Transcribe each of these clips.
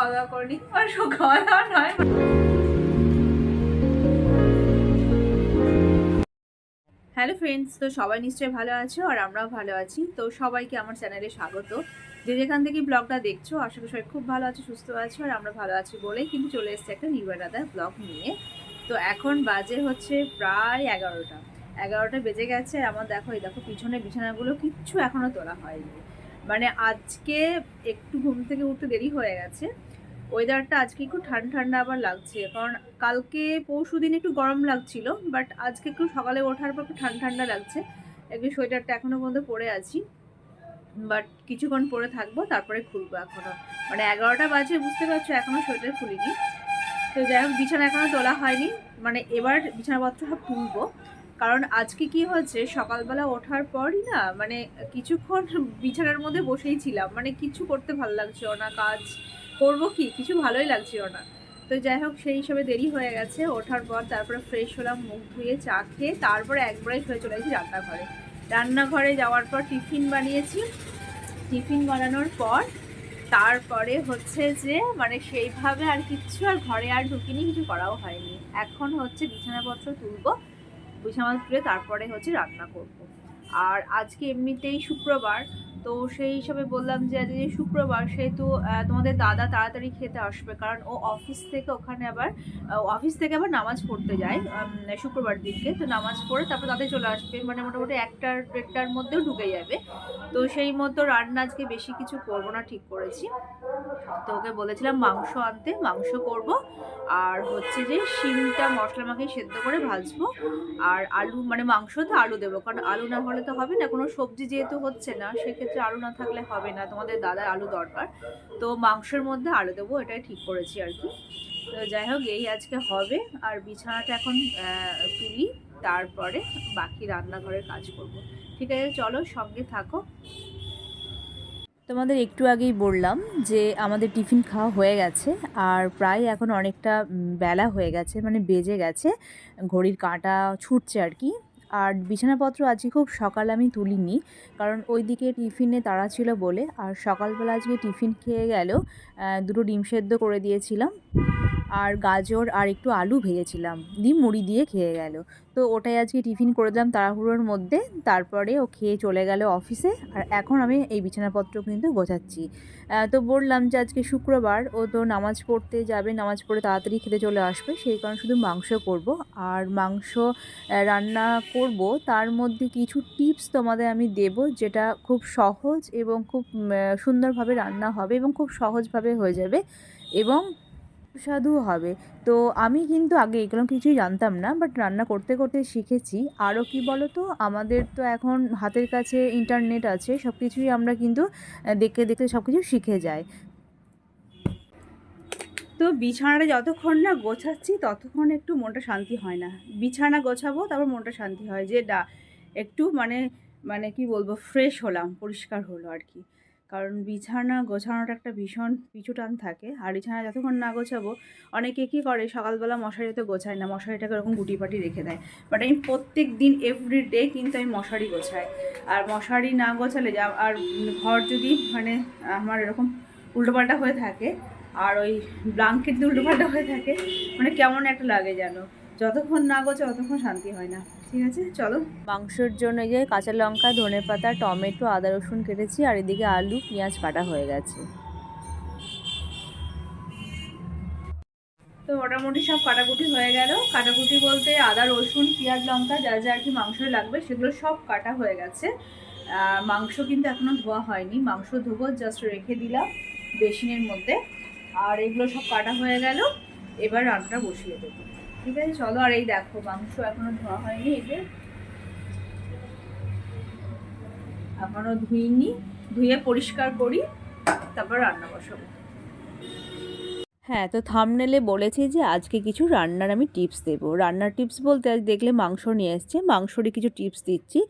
খাওয়া দাওয়া করিনি। আর খাওয়া দাওয়া নয়। হ্যালো ফ্রেন্ডস, তো সবাই নিশ্চয়ই ভালো আছো আর আমরাও ভালো আছি। তো সবাইকে আমার চ্যানেলে স্বাগত। যে যেখান থেকে ব্লগটা দেখছ, আশা করি সবাই খুব ভালো আছো, সুস্থ আছো আর আমরা ভালো আছি বলেই কিন্তু চলে এসেছে একটা নির্বাণাদার ব্লগ নিয়ে। তো এখন বাজে হচ্ছে প্রায় এগারোটা। এগারোটা বেজে গেছে আর আমার দেখো, এই দেখো পিছনে বিছানাগুলো কিচ্ছু এখনও তোলা হয়নি। মানে আজকে একটু ঘুম থেকে উঠতে দেরি হয়ে গেছে। ওয়েদারটা আজকে একটু ঠান্ডা ঠান্ডা আবার লাগছে। কারণ কালকে পরশু দিন একটু গরম লাগছিল বাট আজকে একটু সকালে ওঠার পর একটু ঠান্ডা ঠান্ডা লাগছে। একটু সোয়েটারটা এখনও পর্যন্ত পরে আছি বাট কিছুক্ষণ পরে থাকব, তারপরে খুলবো এখনও। মানে এগারোটা বাজে, বুঝতে পারছ এখনও সোয়েটার খুলিনি। তো যাই হোক, বিছানা এখনও তোলা হয়নি। মানে এবার বিছানাপত্র সব তুলবো। কারণ আজকে কি হচ্ছে সকালবেলা ওঠার পরই না মানে কিছুক্ষণ বিছানার মধ্যে বসেই ছিলাম। মানে কিছু করতে ভালো লাগছিল না, কাজ করব কি? কিছু ভালোই লাগছিল না। তো যাই হোক, সেই হিসাবে দেরি হয়ে গেছে। ওঠার পর তারপরে ফ্রেশ হলাম, মুখ ধুয়ে চা খেয়ে তারপরে একবারে হয়ে চলে গেছি রান্নাঘরে। রান্নাঘরে যাওয়ার পর টিফিন বানিয়েছি। টিফিন বানানোর পর তারপরে হচ্ছে যে মানে সেইভাবে আর কিচ্ছু আর ঘরে আর ঢুকিনি, কিছু করাও হয়নি। এখন হচ্ছে বিছানাপত্র তুলবো বিছানা তুলে তারপরে হচ্ছে রান্না করব। আর আজকে এমনিতেই শুক্রবার তো সেই হিসাবে বললাম যে আজকে শুক্রবার, সেহেতু তোমাদের দাদা তাড়াতাড়ি খেতে আসবে, কারণ ও অফিস থেকে ওখানে আবার অফিস থেকে আবার নামাজ পড়তে যায় শুক্রবার দিনকে। তো নামাজ পড়ে তারপর তাদের চলে আসবে মানে মোটামুটি একটার, দেড়টার মধ্যেও ঢুকে যাবে। তো সেই মতো রান্না আজকে বেশি কিছু করব না, ঠিক করেছি। তো ওকে বলেছিলাম মাংস আনতে, মাংস করব। আর হচ্ছে যে শিমটা মশলা মাখিয়ে সেদ্ধ করে ভাজবো। আর আলু মানে মাংস তো আলু দেবো, কারণ আলু না হলে তো হবে না, কোনো সবজি যেহেতু হচ্ছে না, সেক্ষেত্রে আলু না থাকলে হবে না, তোমাদের দাদার আলু দরকার। তো মাংসের মধ্যে আলু দেবো, এটাই ঠিক করেছি আর কি। তো যাই হোক, এই আজকে হবে, আর বিছানাটা এখন তুলি, তারপরে বাকি রান্নাঘরের কাজ করব। ঠিক আছে, চলো সঙ্গে থাকো। তোমাদের একটু আগেই বললাম যে আমাদের টিফিন খাওয়া হয়ে গেছে, আর প্রায় এখন অনেকটা বেলা হয়ে গেছে মানে বেজে গেছে। ঘড়ির কাঁটা ছুটছে আর কি। আর বিছানাপত্র আজকে খুব সকাল আমি তুলিনি, কারণ ওইদিকে টিফিনে তাড়া ছিল বলে। আর সকালবেলা আজকে টিফিন খেয়ে গেল দুটো ডিম সেদ্ধ করে দিয়েছিলাম। আর গাজর আর একটু আলু ভেজেছিলাম। দিয়ে মুড়ি দিয়ে খেয়ে গেল। তো ওটাই আজকে টিফিন করে দিলাম তাড়াহুড়োর মধ্যে। তারপরে ও খেয়ে চলে গেল অফিসে। আর এখন আমি এই বিছানাপত্র কিন্তু গোছাচ্ছি। তো বললাম যে আজকে শুক্রবার, ও তো নামাজ পড়তে যাবে, নামাজ পড়ে তাড়াতাড়ি খেতে চলে আসবে। সেই কারণে শুধু মাংস করব। আর মাংস রান্না করব। তার মধ্যে কিছু টিপস তোমাদের আমি দেব, যেটা খুব সহজ এবং খুব সুন্দরভাবে রান্না হবে এবং খুব সহজভাবে হয়ে যাবে। এবং সুস্বাদু হবে। তো আমি কিন্তু আগে এগুলো কিছুই জানতাম না বাট রান্না করতে করতে শিখেছি। আরও কি বলো তো আমাদের তো এখন হাতের কাছে ইন্টারনেট আছে সব কিছুই আমরা কিন্তু দেখতে দেখতে সব কিছু শিখে যাই। তো বিছানাটা যতক্ষণ না গোছাচ্ছি, ততক্ষণ একটু মনটা শান্তি হয় না। বিছানা গোছাবো, তারপর মনটা শান্তি হয় যে, ডা, একটু মানে মানে কি বলব ফ্রেশ হলাম, পরিষ্কার হলো আর কি। কারণ বিছানা গোছানোটা একটা ভীষণ পিছু টান থাকে। আর বিছানা যতক্ষণ না গোছাবো, অনেকে কী করে, সকালবেলা মশারি তো গোছায় না, মশারিটাকে ওরকম গুটি পাটি রেখে দেয়। বাট আমি প্রত্যেক দিন এভরি ডে কিন্তু আমি মশারি গোছাই। আর মশারি না গোছালে যা, আর ঘর যদি মানে আমার এরকম উল্টোপাল্টা হয়ে থাকে, আর ওই ব্লাঙ্কেট দিয়ে উল্টোপাল্টা হয়ে থাকে মানে কেমন একটা লাগে যেন। যতক্ষণ না গোছে ততক্ষণ শান্তি হয় না। ঠিক আছে? চলো। মাংসের জন্য যে কাঁচা লঙ্কা ধনে পাতা টমেটো আদা রসুন কেটেছি আর এদিকে আলু পেঁয়াজ কাটা হয়ে গেছে। তো মোটামুটি সব কাটাকুটি হয়ে গেল। কাটাকুটি বলতে আদা রসুন পেঁয়াজ লঙ্কা যা যা আর কি মাংস লাগবে সেগুলো সব কাটা হয়ে গেছে। মাংস কিন্তু এখনও ধোয়া হয়নি। মাংস ধোবো জাস্ট রেখে দিলাম বেসিনের মধ্যে। আর এগুলো সব কাটা হয়ে গেল। এবার রান্নাটা বসিয়ে দেবো। ঠিক আছে, চলো, আর এই দেখো, মাংস এখনও ধোয়া হয়নি, এই যে। এখনও ধুইনি, ধুয়ে পরিষ্কার করি, তারপর রান্না বসাবো। হ্যাঁ তো থামনেলে বলেছি যে আজকে কিছু রান্নার আমি টিপস দেবো। রান্নার টিপস বলতে আজ দেখলে মাংস নিয়ে এসছে, মাংসরই কিছু টিপস দিচ্ছি।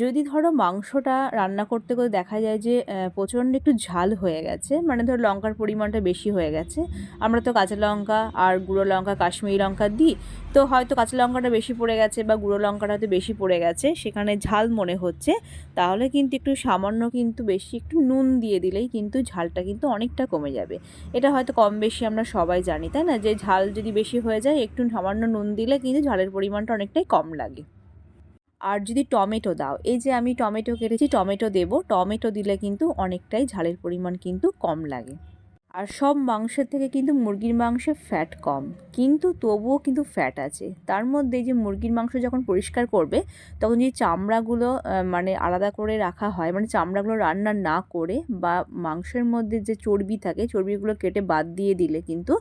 যদি ধরো মাংসটা রান্না করতে করে দেখা যায় যে প্রচণ্ড একটু ঝাল হয়ে গেছে মানে ধরো লঙ্কার পরিমাণটা বেশি হয়ে গেছে, আমরা তো কাঁচা লঙ্কা আর গুঁড়ো লঙ্কা, কাশ্মীরি লঙ্কা দিই, তো হয়তো কাঁচা লঙ্কাটা বেশি পড়ে গেছে বা গুঁড়ো লঙ্কাটা হয়তো বেশি পড়ে গেছে, সেখানে ঝাল মনে হচ্ছে, তাহলে কিন্তু একটু সামান্য কিন্তু বেশি একটু নুন দিয়ে দিলেই কিন্তু ঝালটা কিন্তু অনেকটা কমে যাবে। এটা হয়তো কম বেশি আমরা সবাই জানি, তাই না? যে ঝাল যদি বেশি হয়ে যায়, একটু সামান্য নুন দিলে কিন্তু ঝালের পরিমাণটা অনেকটাই কম লাগে। আর যদি টমেটো দাও, এই যে আমি টমেটো কেটেছি, টমেটো দেবো। টমেটো দিলে কিন্তু অনেকটাই ঝালের পরিমাণ কিন্তু কম লাগে। আর সব মাংসের থেকে কিন্তু মুরগির মাংসে ফ্যাট কম। কিন্তু তবুও কিন্তু ফ্যাট আছে। তার মধ্যে যে মুরগির মাংস যখন পরিষ্কার করবে, তখন যে চামড়াগুলো মানে আলাদা করে রাখা হয় মানে চামড়াগুলো রান্না না করে বা মাংসের মধ্যে যে চর্বি থাকে, চর্বিগুলো কেটে বাদ দিয়ে দিলে কিন্তু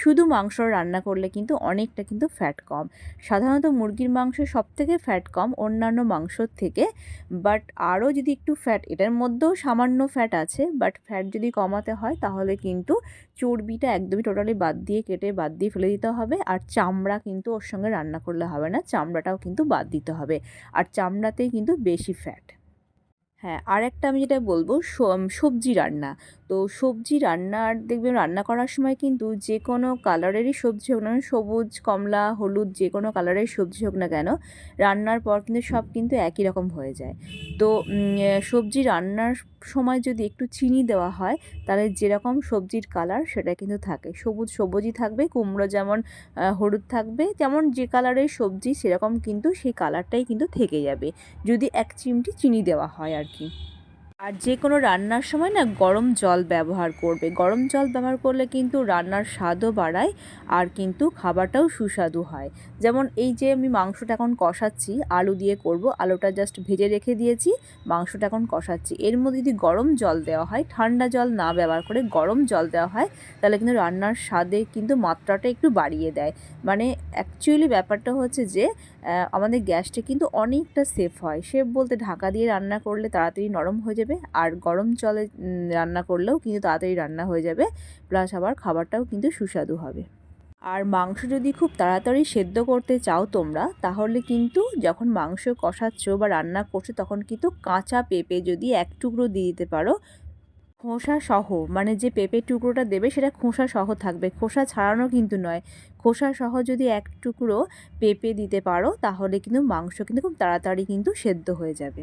শুধু মাংস রান্না করলে কিন্তু অনেকটা কিন্তু ফ্যাট কম। সাধারণত মুরগির মাংস সব থেকে ফ্যাট কম, অন্যান্য মাংসর থেকে। বাট আরও যদি একটু ফ্যাট এটার মধ্যেও সামান্য ফ্যাট আছে বাট ফ্যাট যদি কমাতে হয়, তাহলে কিন্তু চর্বিটা একদমই টোটালি বাদ দিয়ে কেটে, বাদ দিয়ে ফেলে দিতে হবে। আর চামড়া কিন্তু ওর সঙ্গে রান্না করলে হবে না, চামড়াটাও কিন্তু বাদ দিতে হবে। আর চামড়াতেই কিন্তু বেশি ফ্যাট হ্যাঁ আর একটা আমি যেটা বলব সবজি রান্না। তো সবজি রান্নার দেখবেন রান্না করার সময় কিন্তু যে কোনো কালারেরই সবজি হোক না সবুজ, কমলা, হলুদ যে কোনো কালারের সবজি হোক না কেন, রান্নার পর কিন্তু সব কিন্তু একই রকম হয়ে যায়। তো সবজি রান্নার সময় যদি একটু চিনি দেওয়া হয়, তাহলে যেরকম সবজির কালার সেটা কিন্তু থাকে। সবুজ সবুজই থাকবে, কুমড়ো যেমন হলুদ থাকবে, যেমন যে কালারের সবজি সেরকম কিন্তু সেই কালারটাই কিন্তু থেকে যাবে। যদি এক চিমটি চিনি দেওয়া হয় আর কি আর যে কোনো রান্নার সময় না গরম জল ব্যবহার করবে। গরম জল ব্যবহার করলে কিন্তু রান্নার স্বাদও বাড়ায় আর কিন্তু খাবারটাও সুস্বাদু হয়। যেমন এই যে আমি মাংসটা এখন কষাচ্ছি, আলু দিয়ে করব, আলুটা জাস্ট ভেজে রেখে দিয়েছি, মাংসটা এখন কষাচ্ছি। এর মধ্যে যদি গরম জল দেওয়া হয়, ঠান্ডা জল না ব্যবহার করে গরম জল দেওয়া হয়, তাহলে কিন্তু রান্নার স্বাদে কিন্তু মাত্রাটা একটু বাড়িয়ে দেয়। মানে অ্যাকচুয়ালি ব্যাপারটা হচ্ছে যে আমাদের গ্যাসটা কিন্তু অনেকটা সেফ হয়। সেফ বলতে ঢাকা দিয়ে রান্না করলে তাড়াতাড়ি নরম হয়ে যাবে আর গরম জলে রান্না করলেও কিন্তু তাড়াতাড়ি রান্না হয়ে যাবে। প্লাস আবার খাবারটাও কিন্তু সুস্বাদু হবে। আর মাংস যদি খুব তাড়াতাড়ি সেদ্ধ করতে চাও তোমরা, তাহলে কিন্তু যখন মাংস কষাচ্ছ বা রান্না করছ, তখন কিন্তু কাঁচা পেঁপে যদি এক টুকরো দিয়ে দিতে পারো, খোসা সহ মানে যে পেঁপের টুকরোটা দেবে, সেটা খোসা সহ থাকবে। খোসা ছাড়ানো কিন্তু নয়। খোসা সহ যদি এক টুকরো পেঁপে দিতে পারো, তাহলে কিন্তু মাংস কিন্তু খুব তাড়াতাড়ি কিন্তু সেদ্ধ হয়ে যাবে।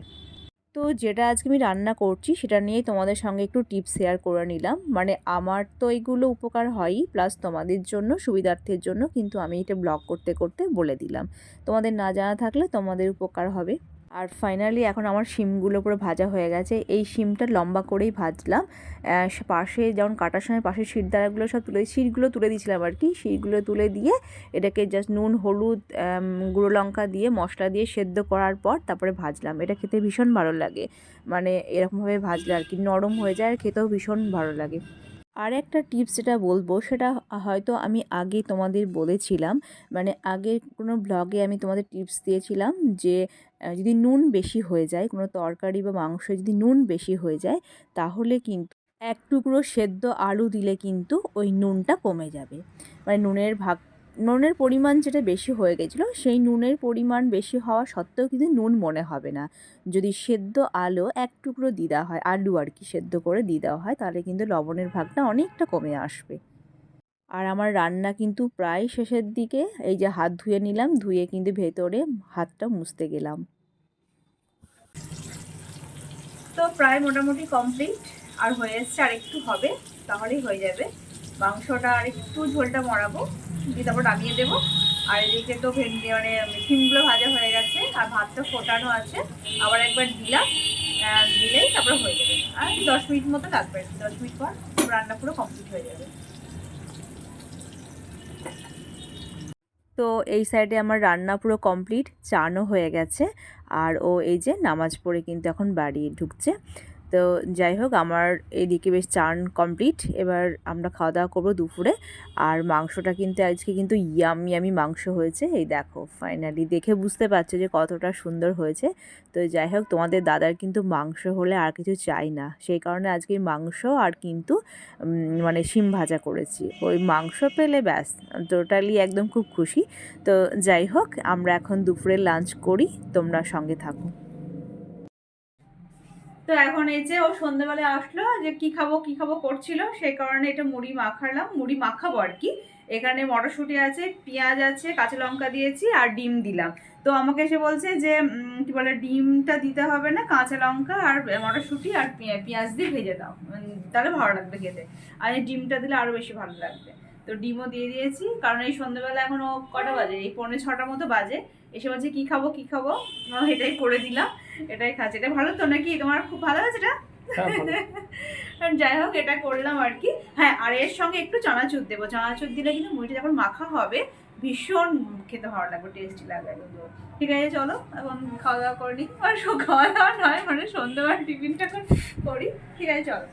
তো যেটা আজকে আমি রান্না করছি, সেটা নিয়ে তোমাদের সঙ্গে একটু টিপস শেয়ার করে নিলাম। মানে আমার তো এগুলো উপকার হয়ই, প্লাস তোমাদের জন্য, সুবিধার্থের জন্য, কিন্তু আমি এটা ব্লগ করতে করতে বলে দিলাম। তোমাদের না জানা থাকলে তোমাদের উপকার হবে। আর ফাইনালি এখন আমার শিমগুলো পুরো ভাজা হয়ে গেছে। এই শিমটা লম্বা করেই ভাজলাম। পাশে যেমন কাটার সময় পাশে শিরদারাগুলো সব তুলে শিরগুলো তুলে দিয়েছিলাম আর কি। শিরগুলো তুলে দিয়ে এটাকে জাস্ট নুন, হলুদ গুঁড়ো লঙ্কা দিয়ে, মশলা দিয়ে সেদ্ধ করার পর তারপরে ভাজলাম। এটা খেতে ভীষণ ভালো লাগে। মানে এরকমভাবে ভাজলে আর কি নরম হয়ে যায় আর খেতেও ভীষণ ভালো লাগে। আর একটা টিপস যেটা বলব, সেটা হয়তো আমি আগে তোমাদের বলেছিলাম। মানে আগে কোনো ব্লগে আমি তোমাদের টিপস দিয়েছিলাম যে যদি নুন বেশি হয়ে যায়, কোনো তরকারি বা মাংস যদি নুন বেশি হয়ে যায়, তাহলে কিন্তু এক টুকরো সেদ্ধ আলু দিলে কিন্তু ওই নুনটা কমে যাবে। মানে নুনের ভাগ নুনের পরিমাণ যেটা বেশি হয়ে গেছিল, সেই নুনের পরিমাণ বেশি হওয়া সত্ত্বেও কিন্তু নুন মনে হবে না। যদি সেদ্ধ আলো এক টুকরো দিয়ে দেওয়া হয়, আলু আর কি সেদ্ধ করে দিয়ে দেওয়া হয়, তাহলে কিন্তু লবণের ভাগটা অনেকটা কমে আসবে। আর আমার রান্না কিন্তু প্রায় শেষের দিকে, এই যে হাত ধুয়ে নিলাম, ধুয়ে কিন্তু ভেতরে হাতটা মুছতে গেলাম। তো প্রায় মোটামুটি কমপ্লিট, আর হয়ে এসছে আর একটু হবে, তাহলেই হয়ে যাবে। মাংসটা আর একটু ঝোলটা মরাবো, দিয়ে তারপর নামিয়ে দেবো। আর এদিকে তো ভেন্ডি মানে শিমগুলো ভাজা হয়ে গেছে, আর ভাতটা ফোটানো আছে। আবার একবার দিলাম দিলেই তারপর হয়ে যাবে। আর দশ মিনিট মতো লাগবে, দশ মিনিট পর রান্না পুরো কমপ্লিট হয়ে যাবে। তো এই সাইডে আমার রান্না পুরো কমপ্লিট চানও হয়ে গেছে। আর ও এই যে নামাজ পড়ে কিন্তু এখন বাড়ি ঢুকছে। তো যাই হোক, আমার এদিকে বেশ চান কমপ্লিট এবার আমরা খাওয়া দাওয়া করব দুপুরে। আর মাংসটা কিন্তু আজকে কিন্তু ইয়াম ইয়ামি মাংস হয়েছে। এই দেখো ফাইনালি দেখে বুঝতে পারছ যে কতটা সুন্দর হয়েছে। তো যাই হোক, তোমাদের দাদার কিন্তু মাংস হলে আর কিছু চাই না। সেই কারণে আজকে মাংস আর কিন্তু মানে শিম ভাজা করেছি। ওই মাংস পেলে ব্যাস টোটালি একদম খুব খুশি। তো যাই হোক, আমরা এখন দুপুরে লাঞ্চ করি। তোমরা সঙ্গে থাকো। তো এখন এই যে ও সন্ধ্যেবেলায় আসলো যে কি খাব কি খাব করছিল, সেই কারণে এটা মুড়ি মাখালাম। মুড়ি মাখাবো আর কি। এখানে মটরশুঁটি আছে, পেঁয়াজ আছে, কাঁচা লঙ্কা দিয়েছি আর ডিম দিলাম। তো আমাকে এসে বলছে যে কি বলে, ডিমটা দিতে হবে না, কাঁচা লঙ্কা আর মটরশুঁটি আর পেঁয়াজ দিয়ে ভেজে দাও। তাহলে ভালো লাগবে খেতে। আর ডিমটা দিলে আরও বেশি ভালো লাগবে। তো ডিমও দিয়ে দিয়েছি, কারণ এই সন্ধ্যেবেলা এখনও কটা বাজে? এই পৌনে ছটার মতো বাজে। এসে বলছে, কী খাব কী খাব? এটাই করে দিলাম। এটাই খাচ্ছি। এটা ভালো তো নাকি? তোমার খুব ভালো আছে এটা? হ্যাঁ, যাই হোক এটা করলাম আর কি। হ্যাঁ আর এর সঙ্গে একটু চানাচুর দেবো। চানাচুর দিলে কিন্তু মুড়িটা যখন মাখা হবে ভীষণ খেতে ভালো লাগবে টেস্টি লাগবে কিন্তু ঠিক আছে চলো এখন খাওয়া দাওয়া করে নিই। আর খাওয়া দাওয়া নয় মানে সন্ধ্যাবেলা টিফিনটা করি। ঠিক আছে চলো।